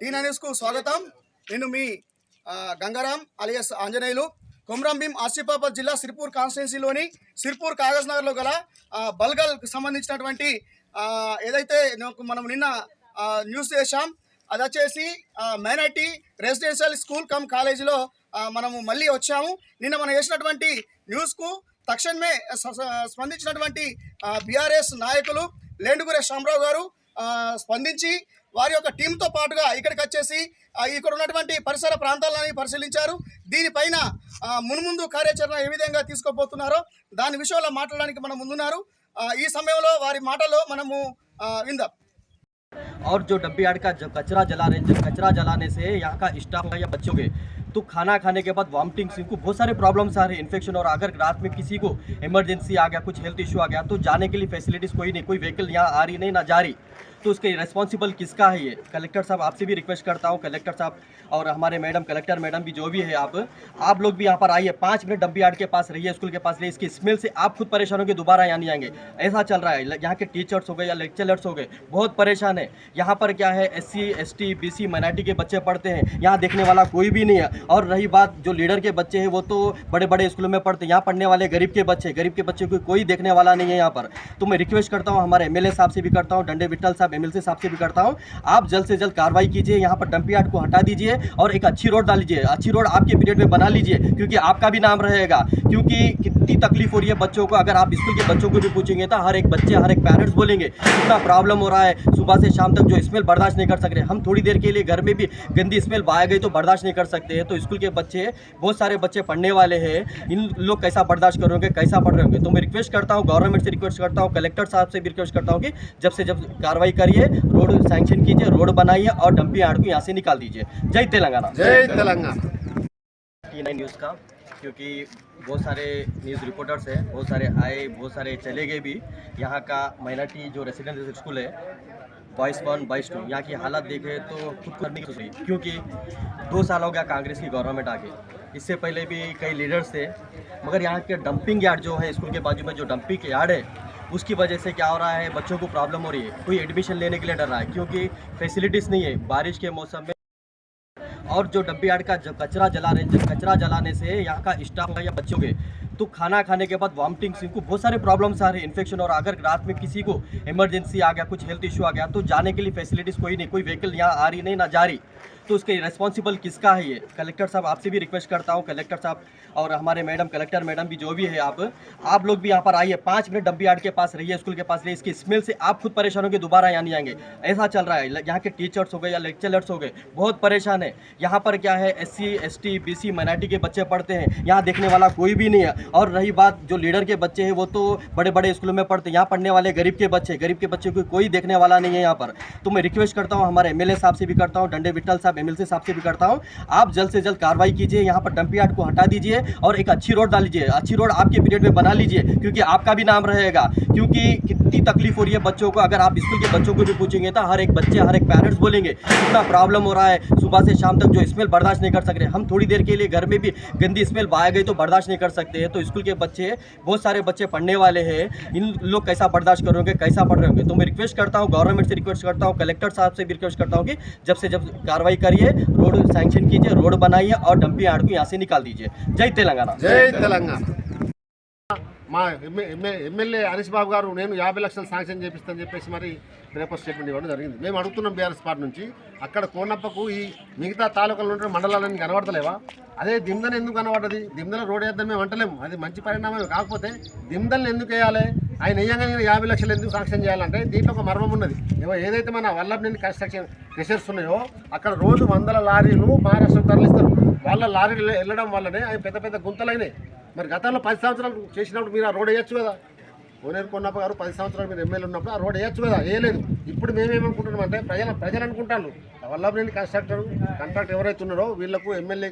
టీనా న్యూస్కు స్వాగతం. నేను మీ గంగారాం అలియస్ ఆంజనేయులు. కొమరం భీం ఆసిఫాబాద్ జిల్లా సిర్పూర్ కాన్స్టిట్యున్సీలోని సిర్పూర్ కాగజ్ నగర్లో గల బల్గల్కి సంబంధించినటువంటి ఏదైతే నాకు మనం నిన్న న్యూస్ చేశాం అది వచ్చేసి మైనార్టీ రెసిడెన్షియల్ స్కూల్ కమ్ కాలేజీలో మనము మళ్ళీ వచ్చాము. నిన్న మనం చేసినటువంటి న్యూస్కు తక్షణమే స్పందించినటువంటి బీఆర్ఎస్ నాయకులు లేండుగురే శ్యామరావు గారు స్పందించి వారి యొక్క టీంతో పాటుగా ఇక్కడికి వచ్చేసి ఆ, ఇక్కడ ఉన్నటువంటి పరిసర ప్రాంతాలని పరిశీలించారు దీనిపైన ఆ, మున్ముందు కార్యాచరణ ఏ విధంగా తీసుకోబోతున్నారో దాని విషయంలో మాట్లాడడానికి మనం ముందున్నారు ఆ, ఈ సమయంలో వారి మాటలో మనము ఆ, విందాం और जो डब्बी यार्ड का जब कचरा जला रहे जब कचरा जलाने से यहाँ का स्टाफ या बच्चों के तो खाना खाने के बाद वॉमिटिंग इनको बहुत सारे प्रॉब्लम्स आ रहे हैं इन्फेक्शन और अगर रात में किसी को इमरजेंसी आ गया कुछ हेल्थ इशू आ गया तो जाने के लिए फैसिलिटीज़ कोई नहीं कोई व्हीकल यहाँ आ रही नहीं ना जा रही तो उसके रिस्पॉन्सिबल किसका है ये? कलेक्टर साहब, आपसे भी रिक्वेस्ट करता हूँ कलेक्टर साहब और हमारे मैडम कलेक्टर मैडम भी जो भी है आप आप लोग भी यहाँ पर आइए। पाँच मिनट डब्बी आर्ट के पास रहिए, स्कूल के पास रहिए। इसकी स्मेल से आप खुद परेशान होंगे, दोबारा यहाँ नहीं आएँगे। ऐसा चल रहा है। यहाँ के टीचर्स हो गए या लेक्चरर्स हो गए, बहुत परेशान है। यहाँ पर क्या है S C S T B C के बच्चे पढ़ते हैं। यहाँ देखने वाला कोई भी नहीं है। और रही बात, जो लीडर के बच्चे हैं, वो तो बड़े बड़े स्कूलों में पढ़ते हैं। यहाँ पढ़ने वाले गरीब के बच्चे गरीब के बच्चे को कोई देखने वाला नहीं है यहाँ पर। तो मैं रिक्वेस्ट करता हूँ, हमारे एमएलए साहब से भी करता हूँ, डंडे विट्ठल साहब एम साहब से भी करता हूँ। आप जल्द से जल्द कार्रवाई कीजिए, यहाँ पर डंपी यार्ड को हटा दीजिए और एक अच्छी रोड डाल लीजिए। अच्छी रोड आपके पीरियड में बना लीजिए, क्योंकि आपका भी नाम रहेगा। क्योंकि कितनी तकलीफ़ हो रही है बच्चों को, अगर आप स्कूल के बच्चों को भी पूछेंगे तो हर एक बच्चे, हर एक पेरेंट्स बोलेंगे कितना प्रॉब्लम हो रहा है, सुबह से शाम तक जो स्मेल बर्दाश्त नहीं कर सक रहे हम थोड़ी देर के लिए घर में भी गंदी स्मेल बाया गई तो बर्दाश्त नहीं कर सकते तो स्कूल के बच्चे, बहुत सारे बच्चे पढ़ने वाले हैं, इन लोग कैसा बर्दाश्त करोगे कैसा पढ़ रहे होंगे? तो मैं रिक्वेस्ट करता हूँ गवर्नमेंट से रिक्वेस्ट करता हूँ कलेक्टर साहब से भी रिक्वेस्ट करता हूँ कि जब से जब कार्रवाई करिए रोड सैंक्शन कीजिए रोड बनाइए और डम्पी यार्ड को यहाँ से निकाल दीजिए। जय तेलंगाना। जय तेलंगाना। टी नाइन न्यूज़ का क्योंकि बहुत सारे न्यूज़ रिपोर्टर्स हैं बहुत सारे आए बहुत सारे चले गए भी। यहाँ का माइनॉरिटी जो रेसिडेंट स्कूल है बाईस वन बाईस टू यहाँ की हालत देखे तो खुद करने की सोच क्योंकि दो साल हो गया कांग्रेस की गवर्नमेंट आके। इससे पहले भी कई लीडर्स थे मगर यहाँ के डंपिंग यार्ड जो है स्कूल के बाजू में जो डंपिंग यार्ड है उसकी वजह से क्या हो रहा है? बच्चों को प्रॉब्लम हो रही है। कोई एडमिशन लेने के लिए डर रहा है, क्योंकि फैसिलिटीज़ नहीं है। बारिश के मौसम में और जो डब्बी यार्ड का जब कचरा जला रहे जब कचरा जलाने से यहाँ का स्टाफ या बच्चों के तो खाना खाने के बाद वॉमिटिंग इनको बहुत सारे प्रॉब्लम्स आ रहे हैं इन्फेक्शन और अगर रात में किसी को इमरजेंसी आ गया, कुछ हेल्थ इशू आ गया तो जाने के लिए फैसिलिटीज़ कोई नहीं, कोई व्हीकल यहाँ आ रही, नहीं, ना जा रही। तो उसके रिस्पॉन्सिबल किसका है ये? कलेक्टर साहब, आपसे भी रिक्वेस्ट करता हूँ कलेक्टर साहब और हमारे मैडम कलेक्टर मैडम भी जो भी है आप आप लोग भी यहाँ पर आइए। पाँच मिनट डब्बी यार्ड के पास रहिए, स्कूल के पास रहिए। इसकी स्मेल से आप खुद परेशान होंगे, दोबारा यहाँ नहीं आएँगे। ऐसा चल रहा है। यहाँ के टीचर्स हो गए या लेक्चरर्स हो गए, बहुत परेशान है। यहाँ पर क्या है S C S T B C minority के बच्चे पढ़ते हैं। यहाँ देखने वाला कोई भी नहीं है। और रही बात, जो लीडर के बच्चे हैं, वो तो बड़े बड़े स्कूलों में पढ़ते हैं। यहाँ पढ़ने वाले गरीब के बच्चे गरीब के बच्चे को कोई देखने वाला नहीं है यहाँ पर। तो मैं रिक्वेस्ट करता हूँ, हमारे एमएलए साहब से भी करता हूँ, डंडे विट्ठल साहब एम साहब से भी करता हूँ। आप जल्द से जल्द कार्रवाई कीजिए, यहाँ पर डंपी यार्ड को हटा दीजिए और एक अच्छी रोड डाल लीजिए। अच्छी रोड आपके पीरियड में बना लीजिए, क्योंकि आपका भी नाम रहेगा। क्योंकि कितनी तकलीफ़ हो रही है बच्चों को, अगर आप स्कूल के बच्चों को भी पूछेंगे तो हर एक बच्चे, हर एक पेरेंट्स बोलेंगे कितना प्रॉब्लम हो रहा है, सुबह से शाम तक जो स्मेल बर्दाश्त नहीं कर सक रहे। हम थोड़ी देर के लिए घर में भी गंदी स्मेल बाया गई तो बर्दाश्त नहीं कर सकते तो स्कूल के बच्चे, बहुत सारे बच्चे पढ़ने वाले हैं। इन लोग कैसा बर्दाश्त करोगे कैसा पढ़ रहे होंगे? तो मैं रिक्वेस्ट करता हूँ गवर्नमेंट से रिक्वेस्ट करता हूँ कलेक्टर साहब से भी रिक्वेस्ट करता हूँ कि जब से जब कार्रवाई करिए रोड सैंक्शन कीजिए रोड बनाइए और डंपी यार्ड को यहाँ से निकाल दीजिए जय तेलंगाना జై తెలంగాణ మా ఎమ్మె- ఎమ్మె- ఎమ్మెల్యే హరీష్ బాబు గారు నేను యాభై లక్షలు శాంక్షన్ చేపిస్తానని చెప్పేసి మరి పేపర్ స్టేట్మెంట్ ఇవ్వడం జరిగింది మేము అడుగుతున్నాం బీఆర్ఎస్ పార్టీ నుంచి అక్కడ కోనప్పకు ఈ మిగతా తాలూకాలు ఉంటే మండలాలన్నీ కనబడతలేవా అదే దిమ్దన ఎందుకు కనబడ్డది దిమ్దన రోడ్ వేద్దాం మేము అంటలేము అది మంచి పరిణామం కాకపోతే దిమ్దల్ని ఎందుకు వేయాలి ఆయన నిజంగా యాభై లక్షలు ఎందుకు శాంక్షన్ చేయాలంటే దీంట్లో ఒక మర్మం ఉన్నది. ఏదైతే మన వల్లభనేని కన్స్ట్రక్షన్ క్రెషర్స్ ఉన్నాయో అక్కడ రోజు వందల లారీలు మహారాష్ట్రకు తరలిస్తారు వాళ్ళ లారీలు వెళ్ళడం వల్లనే అవి పెద్ద పెద్ద గుంతలైనాయి. మరి గతంలో పది సంవత్సరాలు చేసినప్పుడు మీరు ఆ రోడ్ వేయచ్చు కదా? కోనేరు కొన్నప్ప గారు పది సంవత్సరాలు మీరు ఎమ్మెల్యే ఉన్నప్పుడు ఆ రోడ్ వేయచ్చు కదా? వేయలేదు. ఇప్పుడు మేమేమనుకుంటున్నాం అంటే ప్రజల ప్రజలు అనుకుంటాను వల్లభనేని కన్స్ట్రక్టర్ కాంట్రాక్ట్ ఎవరైతే ఉన్నారో వీళ్ళకు ఎమ్మెల్యే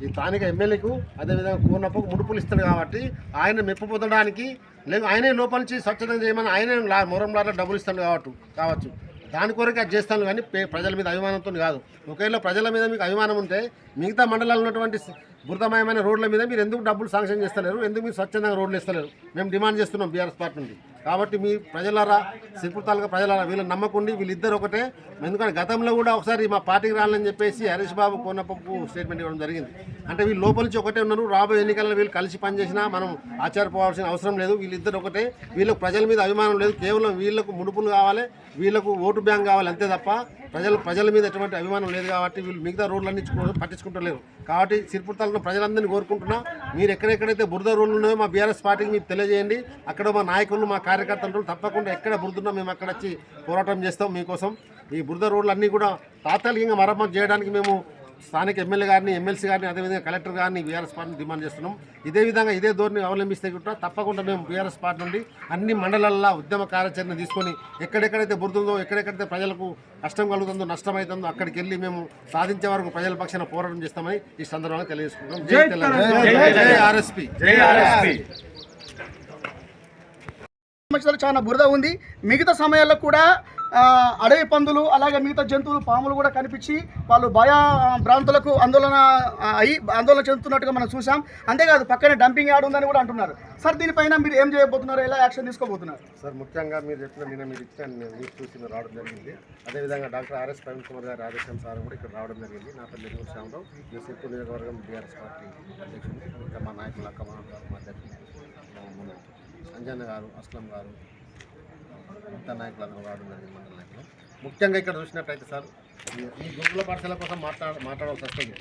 ఈ స్థానిక ఎమ్మెల్యేకు అదేవిధంగా కూనప్పకు ముడుపులు ఇస్తాడు కాబట్టి ఆయన మెప్పు పొందడానికి లేదు ఆయనే లోపల నుంచి స్వచ్ఛత చేయమని ఆయనే లా మొరంలాగా డబ్బులు ఇస్తాడు కాబట్టి కావచ్చు. దాని కొరకు అది చేస్తాను కానీ పే- ప్రజల మీద అభిమానంతో కాదు. ఒకవేళ ప్రజల మీద మీకు అభిమానం ఉంటే మిగతా మండలాలు ఉన్నటువంటి స్- రోడ్ల మీద మీరు ఎందుకు డబ్బులు శాంక్షన్ చేస్తలేరు? ఎందుకు మీరు స్వచ్ఛందంగా రోడ్లు ఇస్తలేరు మేము డిమాండ్ చేస్తున్నాం బీఆర్ఎస్ పార్టీ నుండి. కాబట్టి మీ ప్రజలారా సిరిపుర్ తాలూకా ప్రజలారా వీళ్ళని నమ్మకండి వీళ్ళిద్దరు ఒకటే. ఎందుకంటే గతంలో కూడా ఒకసారి మా పార్టీకి రాలని చెప్పేసి హరీష్ బాబు కోనప్పకు స్టేట్మెంట్ ఇవ్వడం జరిగింది. అంటే వీళ్ళు లోపల నుంచి ఒకటే ఉన్నారు. రాబోయే ఎన్నికల్లో వీళ్ళు కలిసి పనిచేసినా మనం ఆచారపోవాల్సిన అవసరం లేదు. వీళ్ళిద్దరు ఒకటే. వీళ్ళకు ప్రజల మీద అభిమానం లేదు. కేవలం వీళ్ళకు ముడుపులు కావాలి. వీళ్ళకు ఓటు బ్యాంక్ కావాలి అంతే తప్ప ప్రజలు ప్రజల మీద ఎటువంటి అభిమానం లేదు కాబట్టి వీళ్ళు మిగతా రోడ్లన్నీ పట్టించుకుంటలేరు. కాబట్టి సిరిపుర్ తాలూకా ప్రజలందరినీ కోరుకుంటున్నా. మీరు ఎక్కడెక్కడైతే బురద రోడ్లు ఉన్నాయో మా బీఆర్ఎస్ పార్టీకి మీరు తెలియజేయండి. అక్కడ మా నాయకులు మా కార్యకర్తలు తప్పకుండా ఎక్కడ బురదున్నా మేము అక్కడ వచ్చి పోరాటం చేస్తాం మీకోసం. ఈ బురద రోడ్లు అన్నీ కూడా తాత్కాలికంగా మరమ్మతు చేయడానికి మేము స్థానిక ఎమ్మెల్యే గారిని ఎమ్మెల్సీ గారిని అదేవిధంగా కలెక్టర్ గారిని బీఆర్ఎస్ పార్టీని డిమాండ్ చేస్తున్నాం. ఇదే విధంగా ఇదే ధోరణి అవలంబిస్తే కూడా తప్పకుండా మేము బీఆర్ఎస్ పార్టీ నుండి అన్ని మండలాల్లో ఉద్యమ కార్యాచరణ తీసుకొని ఎక్కడెక్కడైతే బురదుందో ఎక్కడెక్కడైతే ప్రజలకు కష్టం కలుగుతుందో నష్టం అవుతుందో అక్కడికి వెళ్ళి మేము సాధించే వరకు ప్రజల పక్షాన పోరాటం చేస్తామని ఈ సందర్భంగా తెలియజేసుకుంటాం జై తెలంగాణ. జై ఆర్ఎస్పీ. సంవత్సరాలు చాలా బురద ఉంది. మిగతా సమయాల్లో కూడా అడవి పందులు అలాగే మిగతా జంతువులు పాములు కూడా కనిపించి వాళ్ళు భయా భ్రాంతులకు ఆందోళన అయి ఆందోళన చెందుతున్నట్టుగా మనం చూసాం అంతేకాదు పక్కనే డంపింగ్ యార్డ్ ఉందని కూడా అంటున్నారు. సార్ దీనిపైన మీరు ఏం చేయబోతున్నారు? ఎలా యాక్షన్ తీసుకోబోతున్నారు? సార్ ముఖ్యంగా మీరు చెప్పిన నిన్న మీరు ఇచ్చిన. న్యూస్ చూసి మీరు రావడం జరిగింది. అదేవిధంగా డాక్టర్ ఆర్ఎస్ ప్రవీణ్ కుమార్ గారి ఆదేశం సార్ కూడా ఇక్కడ రావడం జరిగింది. నా పేరు నెల్లూరు శ్యామరావు. ఈ సిర్పూర్ నియోజకవర్గం బీఆర్ఎస్ పార్టీ అధ్యక్షుడు. ఇంకా మా నాయకులు అక్క మా మా అధ్యక్షుడు. అంజన్న గారు అస్లం గారు మిగతా నాయకులు అందరూ రావడం జరిగింది మండల నాయకులు. ముఖ్యంగా ఇక్కడ చూసినట్టయితే సార్ ఈ- ఈ గురుకుల పాఠశాల కోసం మాట్లాడ మాట్లాడవలసి వస్తుంది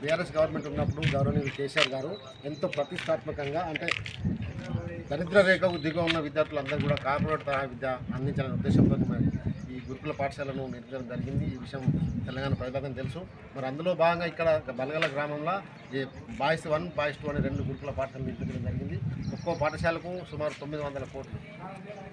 బీఆర్ఎస్ గవర్నమెంట్ ఉన్నప్పుడు గౌరవనీయులు కేసీఆర్ గారు ఎంతో ప్రతిష్టాత్మకంగా అంటే దరిద్ర రేఖకు దిగువ ఉన్న విద్యార్థులందరూ కూడా కార్పొరేట్ తరహా విద్య అందించాలనే ఉద్దేశంతో మరి ఈ గురుకుల పాఠశాలను నిర్మించడం జరిగింది. ఈ విషయం తెలంగాణ ప్రజలకు తెలుసు. మరి అందులో భాగంగా ఇక్కడ బలగల గ్రామంలో ఈ బాయ్స్ వన్ బాయ్స్ టూ అనే రెండు గురుకుల పాఠశాలను నిర్మించడం జరిగింది. ఒక్కో పాఠశాలకు సుమారు తొమ్మిది వందల కోట్లు.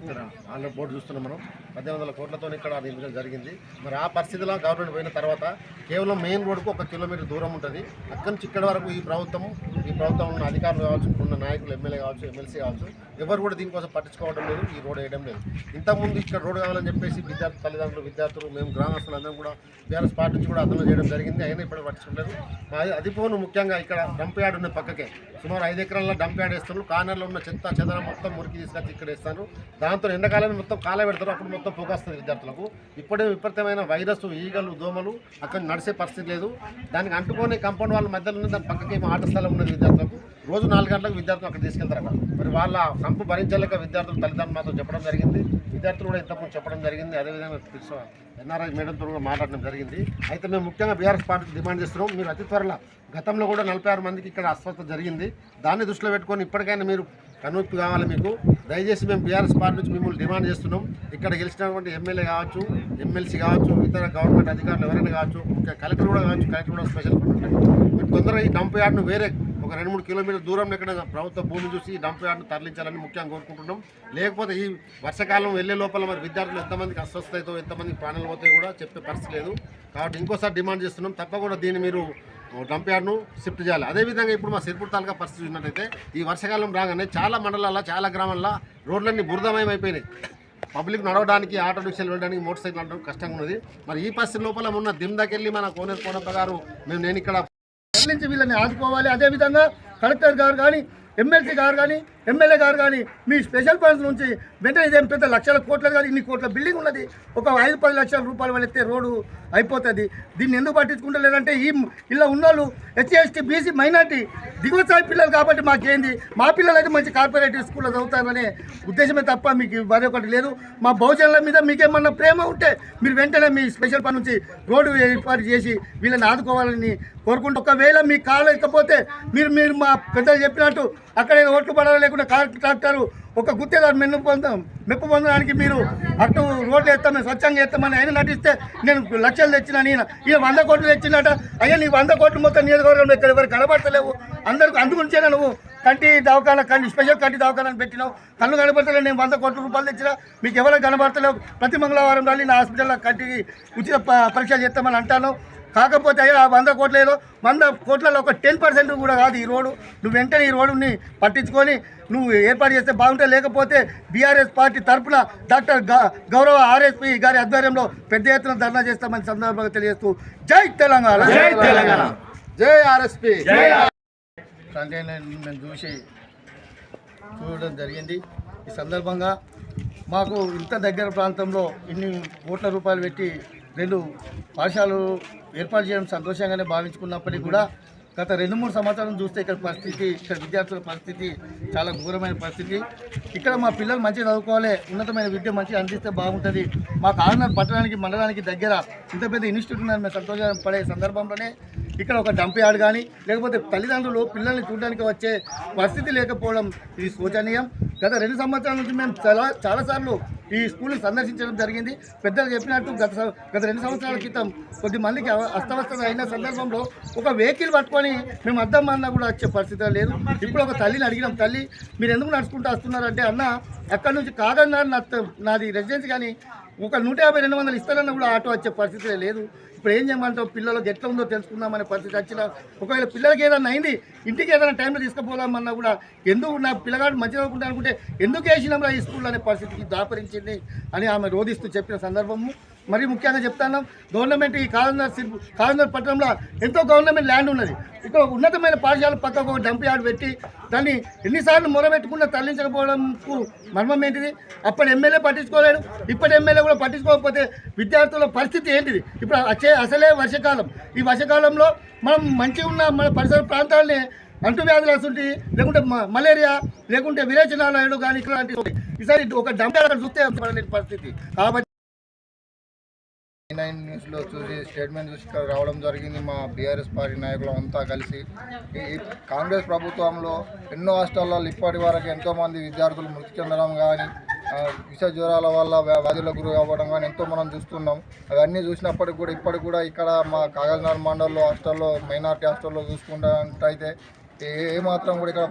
ఇక్కడ ఆల్రెడీ బోర్డు చూస్తున్నాం మనం. పద్దెనిమిది వందల కోట్లతో ఇక్కడ నిర్మించడం జరిగింది. మరి ఆ పరిస్థితిలో గవర్నమెంట్ పోయిన తర్వాత కేవలం మెయిన్ రోడ్కు ఒక కిలోమీటర్ దూరం ఉంటుంది. అక్కడి నుంచి ఇక్కడ వరకు ఈ ప్రభుత్వం ఈ ప్రభుత్వం ఉన్న అధికారులు కావచ్చు ఉన్న నాయకులు ఎమ్మెల్యే కావచ్చు ఎమ్మెల్సీ కావచ్చు ఎవరు కూడా దీనికోసం పట్టించుకోవడం లేదు ఈ రోడ్ వేయడం లేదు. ఇంతకుముందు ఇక్కడ రోడ్ కావాలని చెప్పేసి విద్యార్థి తల్లిదండ్రులు విద్యార్థులు మేము గ్రామస్తులు అందరం కూడా బీఆర్ఎస్ పార్టీ నుంచి కూడా అర్థం చేయడం జరిగింది అయినా ఇప్పుడు పట్టించుకోలేదు. మా- అది పోను ముఖ్యంగా ఇక్కడ డంప్ యార్డ్ ఉన్న పక్కకే. సుమారు ఐదు ఎకరాల డంప్ యార్డ్ వేస్తున్నారు. కార్నర్లో ఉన్న చెత్త చెదరం మొత్తం మురికి తీసుకొచ్చి ఇక్కడ వేస్తాను దాంతో ఎండాకాలం మొత్తం కాల పెడతారు. అప్పుడు మొత్తం పొగొస్తుంది విద్యార్థులకు. ఇప్పుడే విపరీతమైన వైరస్ ఈగలు దోమలు అక్కడ నడిచే పరిస్థితి లేదు. దానికి అంటుకునే కంపౌండ్ వాళ్ళ మధ్యలో ఉన్న దాని పక్కకి ఆట స్థలం ఉన్నది విద్యార్థులకు. రోజు నాలుగు గంటలకు విద్యార్థులు అక్కడ తీసుకెళ్తారట. మరి వాళ్ళ సంపు భరించలేక విద్యార్థులు తల్లిదండ్రులు మాతో చెప్పడం జరిగింది. విద్యార్థులు కూడా ఇంతకుముందు చెప్పడం జరిగింది. అదేవిధంగా తెలుసు ఎన్ఆర్ఐ మేడంతో కూడా మాట్లాడడం జరిగింది. అయితే మేము ముఖ్యంగా బీఆర్ఎస్ పార్టీకి డిమాండ్ చేస్తున్నాం. మీరు అతి త్వరలో గతంలో కూడా నలభై ఆరు మందికి ఇక్కడ అస్వస్థత జరిగింది. దాన్ని దృష్టిలో పెట్టుకొని ఇప్పటికైనా మీరు కనుప్పి కావాలి మీకు. దయచేసి మేము బీఆర్ఎస్ పార్టీ నుంచి మిమ్మల్ని డిమాండ్ చేస్తున్నాం. ఇక్కడ గెలిచినటువంటి ఎమ్మెల్యే కావచ్చు ఎమ్మెల్సీ కావచ్చు ఇతర గవర్నమెంట్ అధికారులు ఎవరైనా కావచ్చు కలెక్టర్ కూడా కావచ్చు కలెక్టర్ కూడా స్పెషల్. మీరు తొందరగా ఈ డంప్ యార్డ్ను వేరే ఒక రెండు మూడు కిలోమీటర్ దూరంలో ఎక్కడ ప్రభుత్వ భూమి చూసి ఈ డంప్ యార్డ్ను తరలించాలని ముఖ్యంగా కోరుకుంటున్నాం. లేకపోతే ఈ వర్షాకాలం వెళ్ళే లోపల మరి విద్యార్థులు ఎంతమందికి అస్వస్థ అవుతాయో ఎంతమందికి ప్రాణాలు పోతాయో కూడా చెప్పే పరిస్థితి లేదు. కాబట్టి ఇంకోసారి డిమాండ్ చేస్తున్నాం. తప్పకుండా దీన్ని మీరు డంప్ యార్డ్ను షిఫ్ట్ చేయాలి. అదేవిధంగా ఇప్పుడు మా సిరిపూర్ తాలూకా పరిస్థితి చూసినట్టయితే ఈ వర్షాకాలం రాగానే చాలా మండలాల్లో చాలా గ్రామాల్లో రోడ్లన్నీ బురదమయం అయిపోయినాయి పబ్లిక్ నడవడానికి ఆటో రిక్షాలు వెళ్ళడానికి మోటార్ సైకిల్ నడవడం కష్టంగా ఉన్నది. మరి ఈ పరిస్థితి లోపల మొన్న దిమ్దాకెళ్ళి మన కోనేరు కోనప్ప గారు మేము నేను ఇక్కడ నుంచి వీళ్ళని ఆదుకోవాలి. అదేవిధంగా కలెక్టర్ గారు కానీ ఎమ్మెల్సీ గారు కానీ ఎమ్మెల్యే గారు కానీ మీ స్పెషల్ ఫండ్స్ నుంచి వెంటనే ఇదేం పెద్ద లక్షల కోట్ల కాదు ఇన్ని కోట్ల బిల్డింగ్ ఉన్నది. ఒక ఐదు పది లక్షల రూపాయలు వాళ్ళెత్తే రోడ్డు అయిపోతుంది. దీన్ని ఎందుకు పట్టించుకుంటలేదంటే ఈ ఇలా ఉన్నోళ్ళు ఎస్సీ ఎస్టీ బీసీ మైనార్టీ దిగువ స్థాయి పిల్లలు కాబట్టి మాకేంది? మా పిల్లలు అయితే మంచి కార్పొరేటివ్ స్కూల్లో చదువుతారనే ఉద్దేశమే తప్ప మీకు మరొకటి లేదు. మా బహుజనుల మీద మీకేమన్నా ప్రేమ ఉంటే మీరు వెంటనే మీ స్పెషల్ పని నుంచి రోడ్డు ఏర్పాటు చేసి వీళ్ళని ఆదుకోవాలని కోరుకుంటూ ఒకవేళ మీ కాలు ఇకపోతే మీరు మీరు మా పెద్దలు చెప్పినట్టు అక్కడ ఏదో ఓట్లు పడాలి లేకుండా కార్ ట్రాక్టర్ ఒక గుత్తేదారు మెన్ను పొందాం మెప్పు పొందడానికి మీరు అటు రోడ్లు వేస్తాం మేము స్వచ్ఛంగా వేస్తామని ఆయన నటిస్తే నేను లక్షలు తెచ్చిన నేను. ఈయన వంద కోట్లు తెచ్చినట అయ్యా నీ వంద కోట్లు మొత్తం నియోజకవర్గంలో ఇక్కడ ఎవరు కనబడతలేవు. అందరికి అందుకుంటేనే నువ్వు? కంటి దవాఖాన కంటి స్పెషల్ కంటి దవాఖానని పెట్టినావు. కళ్ళు కనబడతలేదు నేను వంద కోట్ల రూపాయలు తెచ్చినా. మీకు ఎవరో కనబడతలేవు? ప్రతి మంగళవారం రాలి నా హాస్పిటల్లో కంటికి ఉచిత పరీక్షలు చేస్తామని అంటాను. కాకపోతే అయ్యా వంద కోట్ల ఏదో వంద కోట్లలో ఒక టెన్ పర్సెంట్ కూడా కాదు ఈ రోడ్డు. నువ్వు వెంటనే ఈ రోడ్డుని పట్టించుకొని నువ్వు ఏర్పాటు చేస్తే బాగుంటే లేకపోతే బీఆర్ఎస్ పార్టీ తరఫున డాక్టర్ గ- గౌరవ ఆర్ఎస్పి గారి ఆధ్వర్యంలో పెద్ద ఎత్తున ధర్నా చేస్తామని సందర్భంగా తెలియజేస్తూ జై తెలంగాణ. జై తెలంగాణ. జై ఆర్ఎస్పీ. నేను చూసి చూడడం జరిగింది. ఈ సందర్భంగా మాకు ఇంత దగ్గర ప్రాంతంలో ఇన్ని కోట్ల రూపాయలు పెట్టి రెండు పాఠశాలలు ఏర్పాటు చేయడం సంతోషంగానే భావించుకున్నప్పటికీ కూడా గత రెండు మూడు సంవత్సరాలు చూస్తే ఇక్కడ పరిస్థితి ఇక్కడ విద్యార్థుల పరిస్థితి చాలా ఘోరమైన పరిస్థితి. ఇక్కడ మా పిల్లలు మంచిగా చదువుకోవాలి ఉన్నతమైన విద్య మంచిగా అందిస్తే బాగుంటుంది. మా కారణం పట్టణానికి మండలానికి దగ్గర ఇంత పెద్ద ఇన్స్టిట్యూట్ ఉందని మేము సంతోషం పడే సందర్భంలోనే ఇక్కడ ఒక డంప్ యార్డ్ కానీ లేకపోతే తల్లిదండ్రులు పిల్లల్ని చూడడానికి వచ్చే పరిస్థితి లేకపోవడం ఇది శోచనీయం. గత రెండు సంవత్సరాల నుంచి మేము చాలా చాలాసార్లు ఈ స్కూల్ని సందర్శించడం జరిగింది. పెద్దలు చెప్పినట్టు గత గత రెండు సంవత్సరాల క్రితం కొద్ది మందికి అస్తవ్యస్తత అయిన సందర్భంలో ఒక వెహికల్ పట్టుకొని మేము అద్దం అన్నా కూడా వచ్చే పరిస్థితి లేదు. ఇప్పుడు ఒక తల్లిని అడిగినాం తల్లి మీరు ఎందుకు నడుచుకుంటూ వస్తున్నారంటే అన్న అక్కడ నుంచి కాదన్నారు నా నాది రెసిడెన్స్ కానీ ఒక నూట యాభై రెండు వందలు ఇస్తారన్న కూడా ఆటో వచ్చే పరిస్థితి లేదు. ఇప్పుడు ఏం చేయమంటావు? పిల్లలకి ఎట్లా ఉందో తెలుసుకుందామనే పరిస్థితి వచ్చిన ఒకవేళ పిల్లలకి ఏదైనా అయింది ఇంటికి ఏదైనా టైంలో తీసుకుపోదామన్నా కూడా ఎందుకు నా పిల్లగాడు మంచిగా చదువుకుంటా అనుకుంటే ఎందుకు వేసినాం ఈ స్కూల్ అనే పరిస్థితికి దాపరించింది అని ఆమె రోధిస్తూ చెప్పిన సందర్భము. మరి ముఖ్యంగా చెప్తాను గవర్నమెంట్ ఈ కాలనర్ కాలనర్ పట్టణంలో ఎంతో గవర్నమెంట్ ల్యాండ్ ఉన్నది. ఇక్కడ ఒక ఉన్నతమైన పాఠశాల పక్కకు ఒక డంప్ యార్డ్ పెట్టి దాన్ని ఎన్నిసార్లు మొరబెట్టుకున్నా తరలించకపోవడంకు మర్మం ఏంటిది? అప్పటి ఎమ్మెల్యే పట్టించుకోలేడు ఇప్పటి ఎమ్మెల్యే కూడా పట్టించుకోకపోతే విద్యార్థుల పరిస్థితి ఏంటిది? ఇప్పుడు వచ్చే అసలే వర్షాకాలం. ఈ వర్షాకాలంలో మనం మంచిగా ఉన్న మన పరిసర ప్రాంతాలని అంటువ్యాధులు వస్తుంటాయి లేకుంటే మలేరియా లేకుంటే విరేచనాలు కానీ ఇట్లాంటి ఈసారి ఒక డంప్ యార్డ్ చూస్తే పరిస్థితి. కాబట్టి నైన్ న్యూస్లో చూసి స్టేట్మెంట్ చూసి ఇక్కడ రావడం జరిగింది మా బీఆర్ఎస్ పార్టీ నాయకులు అంతా కలిసి ఈ కాంగ్రెస్ ప్రభుత్వంలో ఎన్నో హాస్టల్లో ఇప్పటి వరకు ఎంతోమంది విద్యార్థులు మృతి చెందడం కానీ విష జ్వరాల వల్ల వ్యా- వ్యాధులకు గురి అవ్వడం కానీ ఎంతో మనం చూస్తున్నాం అవన్నీ చూసినప్పటికి కూడా ఇప్పటికి కూడా ఇక్కడ మా కాగజ్నగర్ మండల్లో హాస్టల్లో మైనార్టీ హాస్టల్లో చూసుకుంటే ఏ మాత్రం కూడా ఇక్కడ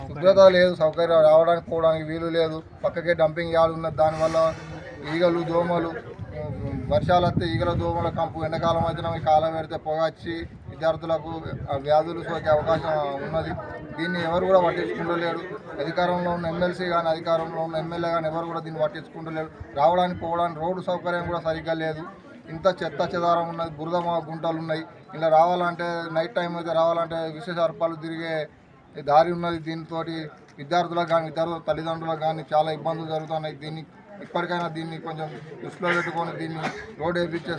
శుభ్రత లేదు సౌకర్యం రావడానికి పోవడానికి వీలు లేదు పక్కకే డంపింగ్ యార్డ్ ఉన్నది దానివల్ల ఈగలు దోమలు వర్షాలు వస్తే ఈగల దోమల కంపు ఎండాకాలం అయితే కాలం పెడితే పొగ వచ్చి విద్యార్థులకు వ్యాధులు సోకే అవకాశం ఉన్నది. దీన్ని ఎవరు కూడా పట్టించుకుంటలేరు. అధికారంలో ఉన్న ఎమ్మెల్సీ కానీ అధికారంలో ఉన్న ఎమ్మెల్యే కానీ ఎవరు కూడా దీన్ని పట్టించుకుంటలేరు. రావడానికి పోవడానికి రోడ్డు సౌకర్యం కూడా సరిగ్గా లేదు. ఇంత చెత్త చెదారం ఉన్నది బురద గుంటలు ఉన్నాయి. ఇలా రావాలంటే నైట్ టైం అయితే రావాలంటే విశేష అర్పాలు తిరిగే దారి ఉన్నది దీనితోటి. విద్యార్థులకు కానీ విద్యార్థుల తల్లిదండ్రులకు కానీ చాలా ఇబ్బందులు జరుగుతున్నాయి. దీన్ని ఇప్పటికైనా దీన్ని కొంచెం దృష్టిలో పెట్టుకొని దీన్ని రోడ్ వేయించే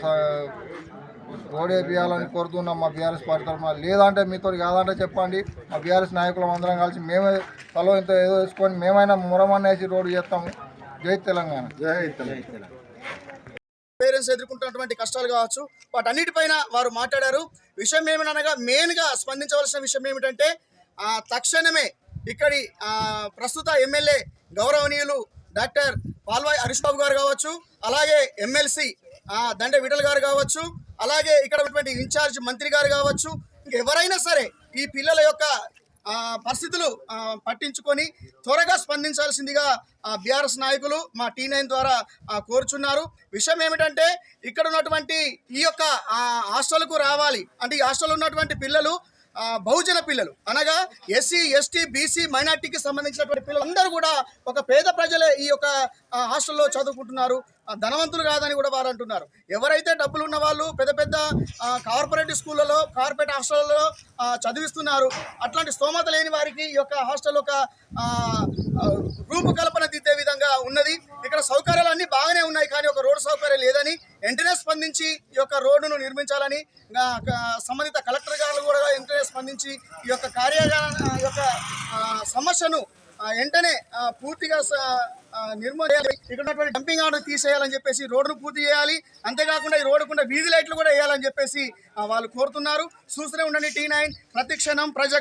రోడ్ వేయించాలని కోరుతున్నాం మా బీఆర్ఎస్ పార్టీ తరఫున లేదంటే మీతో కాదంటే చెప్పండి. మా బీఆర్ఎస్ నాయకులం అందరం కలిసి మేమే తలో ఇంత ఏదో వేసుకొని మేమైనా మురమన్నేసి రోడ్డు చేస్తాము. జై తెలంగాణ. జై తెలంగాణ. పేరెంట్స్ ఎదుర్కొంటున్నటువంటి కష్టాలు కావచ్చు వాటన్నిటిపైన వారు మాట్లాడారు. విషయం ఏమనగా మెయిన్గా స్పందించవలసిన విషయం ఏమిటంటే ఆ, తక్షణమే ఇక్కడి ఆ, ప్రస్తుత ఎమ్మెల్యే గౌరవనీయులు డాక్టర్ పాల్వాయి హరీష్ బాబు గారు కావచ్చు అలాగే ఎమ్మెల్సీ దండే విఠల్ గారు కావచ్చు అలాగే ఇక్కడ ఉన్నటువంటి ఇన్ఛార్జ్ మంత్రి గారు కావచ్చు ఇంకెవరైనా సరే ఈ పిల్లల యొక్క పరిస్థితులు పట్టించుకొని త్వరగా స్పందించాల్సిందిగా బీఆర్ఎస్ నాయకులు మా టీ నైన్ ద్వారా కోరుచున్నారు. విషయం ఏమిటంటే ఇక్కడ ఉన్నటువంటి ఈ యొక్క హాస్టల్కు రావాలి. అంటే ఈ హాస్టల్ ఉన్నటువంటి పిల్లలు బహుజన పిల్లలు. అనగా ఎస్సీ ఎస్టీ బీసీ మైనార్టీకి సంబంధించినటువంటి పిల్లలు అందరూ కూడా ఒక పేద ప్రజలే ఈ యొక్క హాస్టల్లో చదువుకుంటున్నారు. ధనవంతులు కాదని కూడా వారు అంటున్నారు. ఎవరైతే డబ్బులు ఉన్న వాళ్ళు పెద్ద పెద్ద కార్పొరేట్ స్కూళ్ళలో కార్పొరేట్ హాస్టల్లో చదివిస్తున్నారు. అట్లాంటి స్తోమత లేని వారికి ఈ యొక్క హాస్టల్ ఒక రూపకల్పన దిద్దే విధంగా ఉన్నది. ఇక్కడ సౌకర్యాలు అన్ని బాగానే ఉన్నాయి కానీ ఒక రోడ్డు సౌకర్యం లేదని వెంటనే స్పందించి ఈ యొక్క రోడ్డును నిర్మించాలని సంబంధిత కలెక్టర్ గారు కూడా వెంటనే స్పందించి ఈ యొక్క కార్యాగార ఈ యొక్క సమస్యను వెంటనే పూర్తిగా స- నిర్మూలన ఇక్కడ ఉన్నటువంటి డంపింగ్ ఆర్డర్ తీసేయాలని చెప్పేసి రోడ్డును పూర్తి చేయాలి. అంతేకాకుండా ఈ రోడ్డుకుండా వీధి లైట్లు కూడా వేయాలని చెప్పేసి వాళ్ళు కోరుతున్నారు. చూస్తూనే ఉండండి టీ నైన్ ప్రతి క్షణం ప్రజ